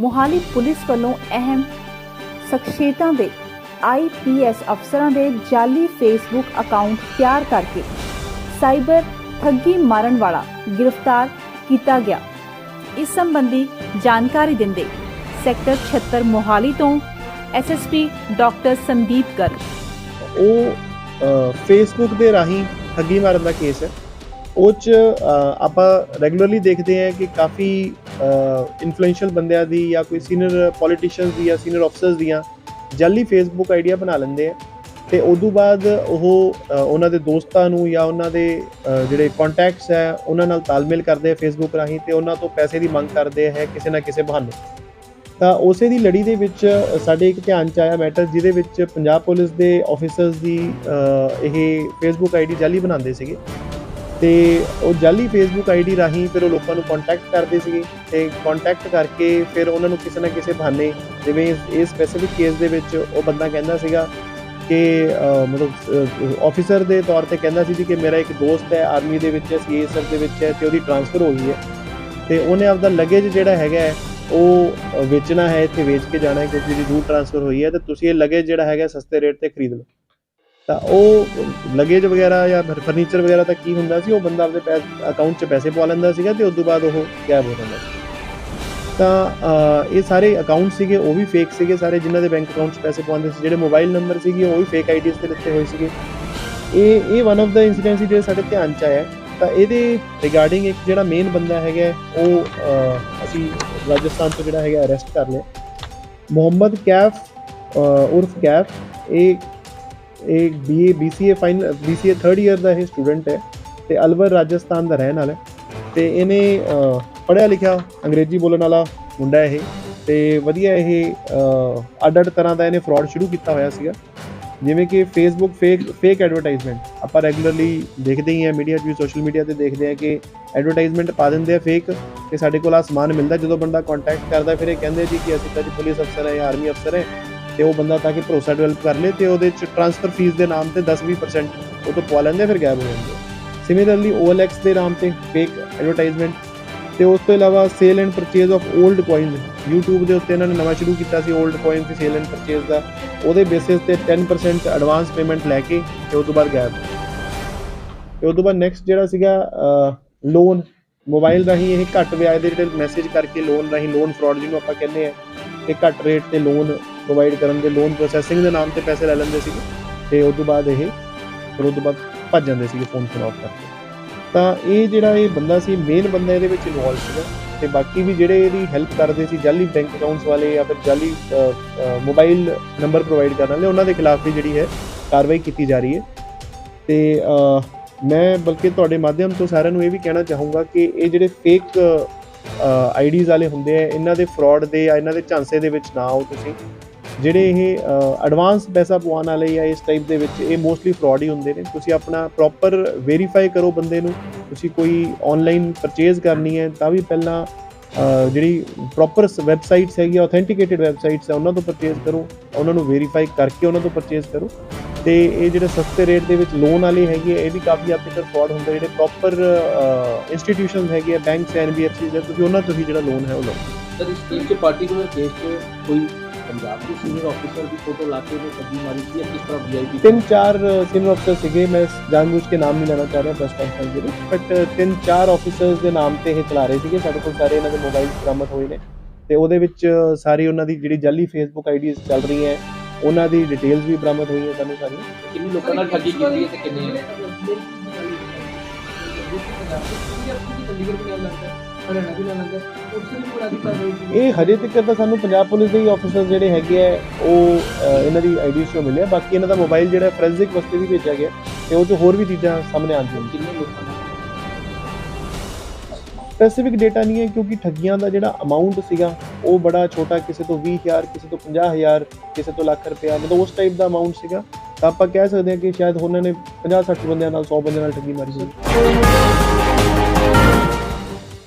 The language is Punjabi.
ਮੋਹਾਲੀ ਪੁਲਿਸ ਵੱਲੋਂ ਅਹਿਮ ਸ਼ਖਸੀਅਤਾਂ ਦੇ ਆਈਪੀਐਸ ਅਫਸਰਾਂ ਦੇ ਜਾਲੀ ਫੇਸਬੁੱਕ ਅਕਾਊਂਟ ਤਿਆਰ ਕਰਕੇ ਸਾਈਬਰ ਠੱਗੀ ਮਾਰਨ ਵਾਲਾ ਗ੍ਰਿਫਤਾਰ ਕੀਤਾ ਗਿਆ। ਇਸ ਸੰਬੰਧੀ ਜਾਣਕਾਰੀ ਦਿੰਦੇ ਸੈਕਟਰ 76 ਮੋਹਾਲੀ ਤੋਂ ਐਸਐਸਪੀ ਡਾਕਟਰ ਸੰਦੀਪ ਗਰ ਉਹ ਫੇਸਬੁੱਕ ਦੇ ਰਾਹੀਂ ਠੱਗੀ ਮਾਰਨ ਦਾ ਕੇਸ ਹੈ। ਉਹ ਚ ਆਪਾਂ ਰੈਗੂਲਰਲੀ ਦੇਖਦੇ ਹਾਂ ਕਿ ਕਾਫੀ ਇਨਫਲੂਐਂਸ਼ੀਅਲ ਬੰਦਿਆਂ ਦੀ ਜਾਂ ਕੋਈ ਸੀਨੀਅਰ ਪੋਲੀਟੀਸ਼ੀਅਨਸ ਦੀ ਜਾਂ ਸੀਨੀਅਰ ਅਫਸਰਸ ਦੀਆਂ ਜਾਲੀ ਫੇਸਬੁੱਕ ਆਈਡੀਆ ਬਣਾ ਲੈਂਦੇ ਆ। ਤੇ ਤੋਂ ਬਾਅਦ ਉਹ ਉਹਨਾਂ ਦੇ ਦੋਸਤਾਂ ਨੂੰ ਜਾਂ ਉਹਨਾਂ ਦੇ ਜਿਹੜੇ ਕੰਟੈਕਟਸ ਹੈ, ਉਹਨਾਂ ਨਾਲ ਤਾਲਮੇਲ ਕਰਦੇ ਆ ਫੇਸਬੁੱਕ ਰਾਹੀਂ ਤੇ ਉਹਨਾਂ ਤੋਂ ਪੈਸੇ ਦੀ ਮੰਗ ਕਰਦੇ ਹੈ ਕਿਸੇ ਨਾ ਕਿਸੇ ਬਹਾਨੇ। ਤਾਂ ਉਸੇ ਦੀ ਲੜੀ ਦੇ ਵਿੱਚ ਸਾਡੇ ਇੱਕ ਧਿਆਨ ਚ ਆਇਆ ਮੈਟਰ ਜਿਹਦੇ ਵਿੱਚ ਪੰਜਾਬ ਪੁਲਿਸ ਦੇ ਆਫੀਸਰਸ ਦੀ ਇਹ ਫੇਸਬੁੱਕ ਆਈਡੀ ਜਾਲੀ ਬਣਾਉਂਦੇ ਸੀਗੇ। ਤੇ ਉਹ ਜਾਲੀ ਫੇਸਬੁੱਕ ਆਈਡੀ ਰਾਹੀਂ ਫਿਰ ਉਹ ਲੋਕਾਂ ਨੂੰ ਕੰਟੈਕਟ ਕਰਦੇ ਸੀਗੇ ਤੇ ਕੰਟੈਕਟ ਕਰਕੇ ਫਿਰ ਉਹਨਾਂ ਨੂੰ ਕਿਸੇ ਨਾ ਕਿਸੇ ਬਹਾਨੇ ਜਿਵੇਂ ਇਹ ਸਪੈਸੀਫਿਕ ਕੇਸ ਦੇ ਵਿੱਚ ਉਹ ਬੰਦਾ ਕਹਿੰਦਾ ਸੀਗਾ ਕਿ ਮਤਲਬ ਆਫੀਸਰ ਦੇ ਤੌਰ ਤੇ ਕਹਿੰਦਾ ਸੀ ਜੀ ਕਿ ਮੇਰਾ ਇੱਕ ਦੋਸਤ ਹੈ ਆਰਮੀ ਦੇ ਵਿੱਚ ਹੈ ਸੀਏਐਸਐਫ ਦੇ ਵਿੱਚ ਹੈ ਤੇ ਉਹਦੀ ਟਰਾਂਸਫਰ ਹੋ ਗਈ ਹੈ। ਤੇ ਉਹਨੇ ਆਪਦਾ ਲਗੇਜ ਜਿਹੜਾ ਹੈਗਾ ਉਹ ਵੇਚਣਾ ਹੈ, ਇੱਥੇ ਵੇਚ ਕੇ ਜਾਣਾ ਹੈ ਕਿਉਂਕਿ ਉਹਦੀ ਦੂਰ ਟਰਾਂਸਫਰ ਹੋਈ ਹੈ ਤੇ ਤੁਸੀਂ ਇਹ ਲਗੇਜ ਜਿਹੜਾ ਹੈਗਾ ਸਸਤੇ ਰੇਟ ਤੇ ਖਰੀਦ ਲਓ। ਤਾਂ ਉਹ ਲਗੇਜ ਵਗੈਰਾ ਜਾਂ ਫਰਨੀਚਰ ਵਗੈਰਾ ਤਾਂ ਕੀ ਹੁੰਦਾ ਸੀ, ਉਹ ਬੰਦਾ ਆਪਣੇ ਅਕਾਊਂਟ 'ਚ ਪੈਸੇ ਪਵਾ ਲੈਂਦਾ ਸੀਗਾ ਤੇ ਉਸ ਤੋਂ ਬਾਅਦ ਉਹ ਗਾਇਬ ਹੋ ਜਾਂਦਾ ਸੀ। ਤਾਂ ਇਹ ਸਾਰੇ ਅਕਾਊਂਟ ਸੀਗੇ, ਉਹ ਵੀ ਫੇਕ ਸੀਗੇ ਸਾਰੇ, ਜਿਨ੍ਹਾਂ ਦੇ ਬੈਂਕ ਅਕਾਊਂਟ 'ਚ ਪੈਸੇ ਪਵਾਉਂਦੇ ਸੀ, ਜਿਹੜੇ ਮੋਬਾਈਲ ਨੰਬਰ ਸੀਗੇ, ਉਹ ਵੀ ਫੇਕ ਆਈਡੀਜ਼ ਤੇ ਲਿਖੇ ਹੋਏ ਸੀਗੇ। ਇਹ ਇਹ ਵਨ ਆਫ ਦਾ ਇਨਸੀਡੈਂਟ ਸੀ ਜਿਹੜੇ ਸਾਡੇ ਧਿਆਨ 'ਚ ਆਇਆ, ਤਾਂ ਇਹਦੇ ਰਿਗਾਰਡਿੰਗ ਇੱਕ ਜਿਹੜਾ ਮੇਨ ਬੰਦਾ ਹੈਗਾ, ਉਹ ਅਸੀਂ ਰਾਜਸਥਾਨ ਤੋਂ ਜਿਹੜਾ ਹੈਗਾ ਅਰੈਸਟ ਕਰ ਲਿਆ। ਮੁਹੰਮਦ ਕੈਫ ਉਰਫ ਕੈਫ, ਇਹ ਇਹ BA BCA final BCA 3rd year ਦਾ ਇਹ ਸਟੂਡੈਂਟ ਹੈ ਤੇ ਅਲਵਰ ਰਾਜਸਥਾਨ ਦਾ ਰਹਿਣ ਵਾਲਾ ਹੈ। ਤੇ ਇਹਨੇ ਅ, ਪੜ੍ਹਿਆ ਲਿਖਿਆ ਅੰਗਰੇਜ਼ੀ ਬੋਲਣ ਵਾਲਾ ਮੁੰਡਾ ਇਹ ਤੇ ਵਧੀਆ ਇਹ ਅੱਡ-ਅੱਡ ਤਰ੍ਹਾਂ ਦਾ ਇਹਨੇ ਫਰਾਡ ਸ਼ੁਰੂ ਕੀਤਾ ਹੋਇਆ ਸੀਗਾ। ਜਿਵੇਂ ਕਿ ਫੇਸਬੁੱਕ ਫੇਕ ਫੇਕ ਐਡਵਰਟਾਈਜ਼ਮੈਂਟ ਆਪਾਂ ਰੈਗੂਲਰਲੀ ਦੇਖਦੇ ਹੀ ਆ ਮੀਡੀਆ 'ਚ ਵੀ ਸੋਸ਼ਲ ਮੀਡੀਆ ਤੇ ਦੇਖਦੇ ਆ ਕਿ ਐਡਵਰਟਾਈਜ਼ਮੈਂਟ ਪਾ ਦਿੰਦੇ ਆ ਫੇਕ ਕਿ ਸਾਡੇ ਕੋਲ ਆ ਸਮਾਨ ਮਿਲਦਾ। ਜਦੋਂ ਬੰਦਾ ਕੰਟੈਕਟ ਕਰਦਾ ਫਿਰ ਇਹ ਕਹਿੰਦੇ ਜੀ ਕਿ ਅਸੀਂ ਤਾਂ ਜੀ ਪੁਲਿਸ ਅਫਸਰ ਹੈ ਜਾਂ ਆਰਮੀ ਅਫਸਰ ਹੈ। ਤੇ ਉਹ ਬੰਦਾ ਤਾਂ ਕਿ ਭਰੋਸਾ ਡਿਵੈਲਪ ਕਰ ਲੇ ਤੇ ਉਹਦੇ ਚ ਟ੍ਰਾਂਸਫਰ ਫੀਸ ਦੇ ਨਾਮ ਤੇ 10-20% ਉਹ ਤੋਂ ਪਵਾ ਲੈਂਦੇ ਆ, ਫਿਰ ਗਾਇਬ ਹੋ ਜਾਂਦੇ। ਸਿਮਿਲਰਲੀ OLX ਦੇ ਨਾਮ ਤੇ ਫੇਕ ਐਡਵਰਟਾਈਜ਼ਮੈਂਟ ਤੇ ਉਸ ਤੋਂ ਇਲਾਵਾ sale and purchase of old coins YouTube ਦੇ ਉੱਤੇ ਇਹਨਾਂ ਨੇ ਨਵਾਂ ਸ਼ੁਰੂ ਕੀਤਾ ਸੀ 올ਡ ਕੋਇਨ ਦੀ ਸੇਲ ਐਂਡ ਪਰਚੇਜ਼ ਦਾ। ਉਹਦੇ ਬੇਸਿਸ ਤੇ 10% ਐਡਵਾਂਸ ਪੇਮੈਂਟ ਲੈ ਕੇ ਤੇ ਉਸ ਤੋਂ ਬਾਅਦ ਗਾਇਬ। ਤੇ ਉਸ ਤੋਂ ਬਾਅਦ ਨੈਕਸਟ ਜਿਹੜਾ ਸੀਗਾ ਲੋਨ ਮੋਬਾਈਲ ਰਾਹੀਂ ਇਹ ਘੱਟ ਵਿਆਜ ਦੇ ਜਿਹੜੇ ਮੈਸੇਜ ਕਰਕੇ ਲੋਨ ਰਾਹੀਂ ਲੋਨ ਫਰਾਡ ਜਿਹਨੂੰ ਆਪਾਂ ਕਹਿੰਦੇ ਆ ਕਿ ਘੱਟ ਰੇਟ ਤੇ ਲੋਨ ਪ੍ਰੋਵਾਈਡ ਕਰਨ ਦੇ ਲੋਨ ਪ੍ਰੋਸੈਸਿੰਗ ਦੇ ਨਾਮ ਤੇ ਪੈਸੇ ਲੈ ਲੈਂਦੇ ਸੀਗੇ ਤੇ ਉਸ ਤੋਂ ਬਾਅਦ ਇਹ ਫਿਰ ਉਸ ਤੋਂ ਬਾਅਦ ਭੱਜ ਜਾਂਦੇ ਸੀਗੇ ਫੋਨ ਫੋਨ ਆਫ ਕਰਕੇ। ਤਾਂ ਇਹ ਜਿਹੜਾ ਇਹ ਬੰਦਾ ਸੀ ਮੇਨ ਬੰਦਾ ਇਹਦੇ ਵਿੱਚ ਇਨਵੋਲਵ ਸੀਗਾ ਤੇ ਬਾਕੀ ਵੀ ਜਿਹੜੇ ਇਹਦੀ ਹੈਲਪ ਕਰਦੇ ਸੀ, ਜਾਲੀ ਬੈਂਕ ਅਕਾਊਂਟਸ ਵਾਲੇ ਜਾਂ ਫਿਰ ਜਾਲੀ ਮੋਬਾਈਲ ਨੰਬਰ ਪ੍ਰੋਵਾਈਡ ਕਰਨ ਵਾਲੇ, ਉਹਨਾਂ ਦੇ ਖਿਲਾਫ ਵੀ ਜਿਹੜੀ ਹੈ ਕਾਰਵਾਈ ਕੀਤੀ ਜਾ ਰਹੀ ਹੈ। ਤੇ ਮੈਂ ਬਲਕਿ ਤੁਹਾਡੇ ਮਾਧਿਅਮ ਤੋਂ ਸਾਰਿਆਂ ਨੂੰ ਇਹ ਵੀ ਕਹਿਣਾ ਚਾਹੂੰਗਾ ਕਿ ਇਹ ਜਿਹੜੇ ਫੇਕ ਆਈਡੀਜ਼ ਵਾਲੇ ਹੁੰਦੇ ਆ, ਇਹਨਾਂ ਦੇ ਫਰਾਡ ਦੇ ਜਾਂ ਇਹਨਾਂ ਦੇ ਝਾਂਸੇ ਦੇ ਵਿੱਚ ਨਾ ਆਓ ਤੁਸੀਂ। ਜਿਹੜੇ ਇਹ ਐਡਵਾਂਸ ਪੈਸਾ ਪਵਾਉਣ ਵਾਲੇ ਜਾਂ ਇਸ ਟਾਈਪ ਦੇ ਵਿੱਚ ਇਹ ਮੋਸਟਲੀ ਫਰਾਡ ਹੀ ਹੁੰਦੇ ਨੇ। ਤੁਸੀਂ ਆਪਣਾ ਪ੍ਰੋਪਰ ਵੈਰੀਫਾਈ ਕਰੋ ਬੰਦੇ ਨੂੰ। ਤੁਸੀਂ ਕੋਈ ਆਨਲਾਈਨ ਪਰਚੇਜ਼ ਕਰਨੀ ਹੈ ਤਾਂ ਵੀ ਪਹਿਲਾਂ ਜਿਹੜੀ ਪ੍ਰੋਪਰ ਵੈਬਸਾਈਟਸ ਹੈਗੀਆਂ ਆਥੈਂਟੀਕੇਟਿਡ ਵੈਬਸਾਈਟਸ ਹੈ ਉਹਨਾਂ ਤੋਂ ਪਰਚੇਜ਼ ਕਰੋ। ਉਹਨਾਂ ਨੂੰ ਵੈਰੀਫਾਈ ਕਰਕੇ ਉਹਨਾਂ ਤੋਂ ਪਰਚੇਜ਼ ਕਰੋ। ਤੇ ਇਹ ਜਿਹੜੇ ਸਸਤੇ ਰੇਟ ਦੇ ਵਿੱਚ ਲੋਨ ਵਾਲੇ ਹੈਗੇ ਆ, ਇਹ ਵੀ ਕਾਫੀ ਹੱਦ ਤੱਕ ਫਰਾਡ ਹੁੰਦੇ ਜਿਹੜੇ ਪ੍ਰੋਪਰ ਇੰਸਟੀਟਿਊਸ਼ਨਸ ਹੈਗੇ ਆ ਬੈਂਕਸ ਐਨਬੀਐਫਸੀ ਦੇ ਤੁਸੀਂ ਉਹਨਾਂ ਤੋਂ ਹੀ ਜਿਹੜਾ ਲੋਨ ਹੈ ਉਹ ਲਓ। ਸਰ ਇਸ ਕੇਸ 'ਚ ਪਾਰਟਿਕੂਲਰ ਕੇਸ 'ਚ ਕੋਈ ਪੰਜਾਬ ਦੇ ਸੀਨੀਅਰ ਆਫੀਸਰ ਦੀ ਫੋਟੋ ਲਾ ਕੇ ਉਹ ਸੱਜੀ ਮਾਰੀ ਸੀ ਕਿਸ ਤਰ੍ਹਾਂ ਵੀਆਈਪੀ ਤਿੰਨ ਚਾਰ ਸੀਨੀਅਰ ਅਫਸਰ ਸੀਗੇ ਮੈਂ ਜਾਣਬੁੱਝ ਕੇ ਨਾਮ ਨਹੀਂ ਲੈਣਾ ਚਾਹ ਰਿਹਾ ਪ੍ਰੈਸ ਕਾਨਫਰੰਸ ਦੇ ਵਿੱਚ ਬਟ ਤਿੰਨ ਚਾਰ ਆਫੀਸਰਸ ਦੇ ਨਾਮ ਤੇ ਇਹ ਚਲਾ ਰਹੇ ਸੀਗੇ ਸਾਡੇ ਕੋਲ ਸਾਰੇ ਇਹਨਾਂ ਦੇ ਮੋਬਾਈਲ ਬਰਾਮਦ ਹੋਏ ਨੇ। ਤੇ ਉਹਦੇ ਵਿੱਚ ਸਾਰੀ ਉਹਨਾਂ ਦੀ ਜਿਹੜੀ ਜਾਲੀ ਫੇਸਬੁੱਕ ਆਈਡੀਜ਼ ਚੱਲ ਰਹੀਆਂ ਉਹਨਾਂ ਦੀ ਡਿਟੇਲਸ ਵੀ ਬਰਾਮਦ ਹੋਈਆਂ ਸਾਨੂੰ ਸਾਰੀਆਂ। ਕਿੰਨੇ ਲੋਕਾਂ ਨਾਲ ਠੱਗੀ ਕੀਤੀ ਹੈ ਤੇ ਕਿੰਨੇ? ਇਹ ਹਜੇ ਤੱਕ ਤਾਂ ਸਾਨੂੰ ਪੰਜਾਬ ਪੁਲਿਸ ਦੇ ਹੀ ਆਫੀਸਰ ਜਿਹੜੇ ਹੈਗੇ ਆ ਉਹ ਇਹਨਾਂ ਦੀ ਆਈਡੀਜ਼ ਤੋਂ ਮਿਲਿਆ। ਬਾਕੀ ਇਹਨਾਂ ਦਾ ਮੋਬਾਈਲ ਜਿਹੜਾ ਫੋਰੈਂਸਿਕ ਵਾਸਤੇ ਵੀ ਭੇਜਿਆ ਗਿਆ ਤੇ ਉਹ 'ਚ ਹੋਰ ਵੀ ਚੀਜ਼ਾਂ ਸਾਹਮਣੇ ਆਉਂਦੀਆਂ ਕਿੰਨੇ ਲੋਕਾਂ ਨਾਲ ਸਪੈਸੀਫਿਕ ਡੇਟਾ ਨਹੀਂ ਹੈ ਕਿਉਂਕਿ ਠੱਗੀਆਂ ਦਾ ਜਿਹੜਾ ਅਮਾਉਂਟ ਸੀਗਾ ਉਹ ਬੜਾ ਛੋਟਾ ਕਿਸੇ ਤੋਂ 20000 ਕਿਸੇ ਤੋਂ 50000 ਕਿਸੇ ਤੋਂ ਲੱਖ ਰੁਪਇਆ ਮਤਲਬ ਉਸ ਟਾਈਪ ਦਾ ਅਮਾਉਂਟ ਸੀਗਾ। ਤਾਂ ਆਪਾਂ ਕਹਿ ਸਕਦੇ ਹਾਂ ਕਿ ਸ਼ਾਇਦ ਉਹਨਾਂ ਨੇ 50 60 ਬੰਦਿਆਂ ਨਾਲ 100 ਬੰਦਿਆਂ ਨਾਲ ਠੱਗੀ ਮਾਰੀ ਸੀ